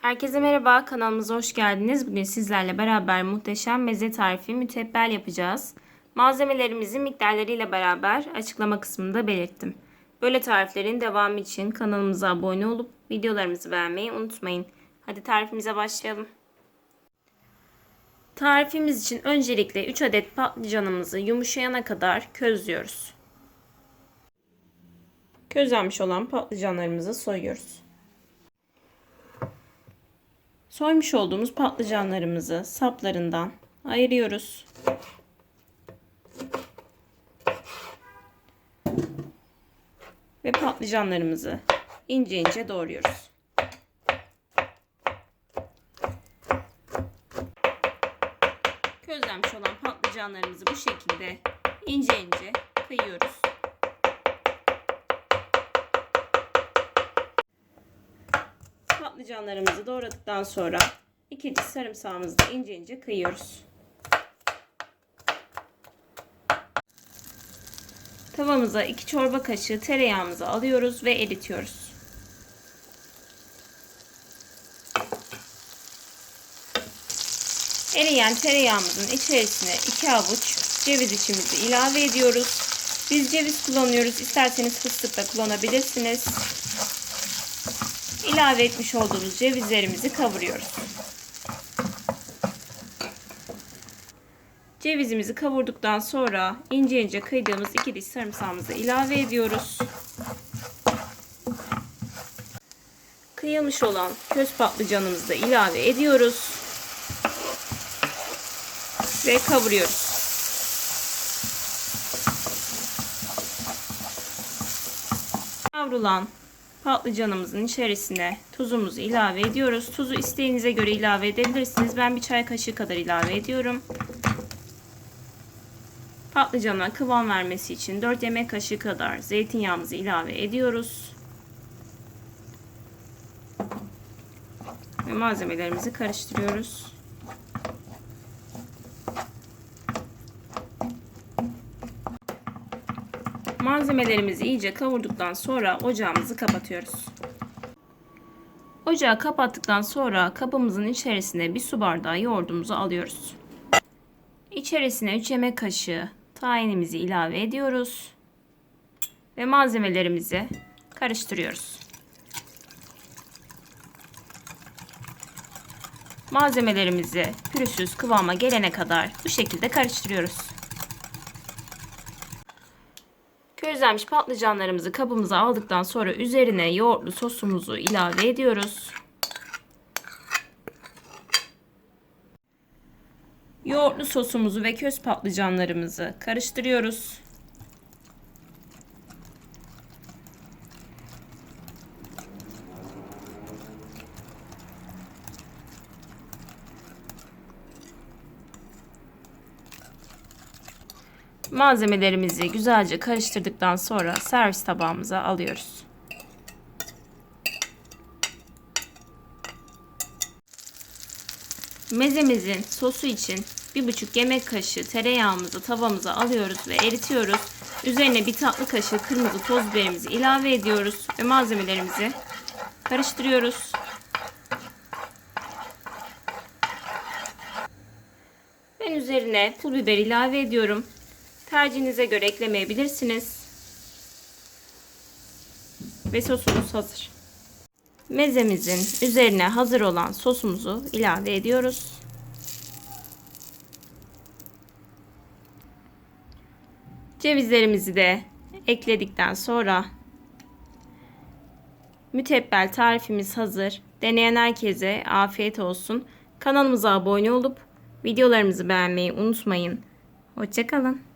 Herkese merhaba, kanalımıza hoş geldiniz. Bugün sizlerle beraber muhteşem meze tarifi mütebbel yapacağız. Malzemelerimizi miktarlarıyla beraber açıklama kısmında belirttim. Böyle tariflerin devamı için kanalımıza abone olup videolarımızı beğenmeyi unutmayın. Hadi tarifimize başlayalım. Tarifimiz için öncelikle 3 adet patlıcanımızı yumuşayana kadar közlüyoruz. Közlenmiş olan patlıcanlarımızı soyuyoruz. Soymuş olduğumuz patlıcanlarımızı saplarından ayırıyoruz. Ve patlıcanlarımızı ince ince doğruyoruz. Közlenmiş olan patlıcanlarımızı bu şekilde ince ince kıyıyoruz. Patlıcanlarımızı doğradıktan sonra iki diş sarımsağımızı da ince ince kıyıyoruz. Tavamıza 2 çorba kaşığı tereyağımızı alıyoruz ve eritiyoruz. Eriyen tereyağımızın içerisine 2 avuç ceviz içimizi ilave ediyoruz. Biz ceviz kullanıyoruz. İsterseniz fıstık da kullanabilirsiniz. İlave etmiş olduğumuz cevizlerimizi kavuruyoruz. Cevizimizi kavurduktan sonra ince ince kıydığımız iki diş sarımsağımızı ilave ediyoruz. Kıyılmış olan köz patlıcanımızı da ilave ediyoruz. Ve kavuruyoruz. Kavrulan patlıcanımızın içerisine tuzumuzu ilave ediyoruz. Tuzu isteğinize göre ilave edebilirsiniz. Ben bir çay kaşığı kadar ilave ediyorum. Patlıcana kıvam vermesi için 4 yemek kaşığı kadar zeytinyağımızı ilave ediyoruz. Ve malzemelerimizi karıştırıyoruz. Malzemelerimizi iyice kavurduktan sonra ocağımızı kapatıyoruz. Ocağı kapattıktan sonra kabımızın içerisine bir su bardağı yoğurdumuzu alıyoruz. İçerisine 3 yemek kaşığı tahinimizi ilave ediyoruz. Ve malzemelerimizi karıştırıyoruz. Malzemelerimizi pürüzsüz kıvama gelene kadar bu şekilde karıştırıyoruz. Közlenmiş patlıcanlarımızı kabımıza aldıktan sonra üzerine yoğurtlu sosumuzu ilave ediyoruz. Yoğurtlu sosumuzu ve köz patlıcanlarımızı karıştırıyoruz. Malzemelerimizi güzelce karıştırdıktan sonra servis tabağımıza alıyoruz. Mezemizin sosu için 1,5 yemek kaşığı tereyağımızı tavamıza alıyoruz ve eritiyoruz. Üzerine bir tatlı kaşığı kırmızı toz biberimizi ilave ediyoruz ve malzemelerimizi karıştırıyoruz. Ben üzerine pul biber ilave ediyorum. Tercihinize göre eklemeyebilirsiniz. Ve sosumuz hazır. Mezemizin üzerine hazır olan sosumuzu ilave ediyoruz. Cevizlerimizi de ekledikten sonra mütebbel tarifimiz hazır. Deneyen herkese afiyet olsun. Kanalımıza abone olup videolarımızı beğenmeyi unutmayın. Hoşçakalın.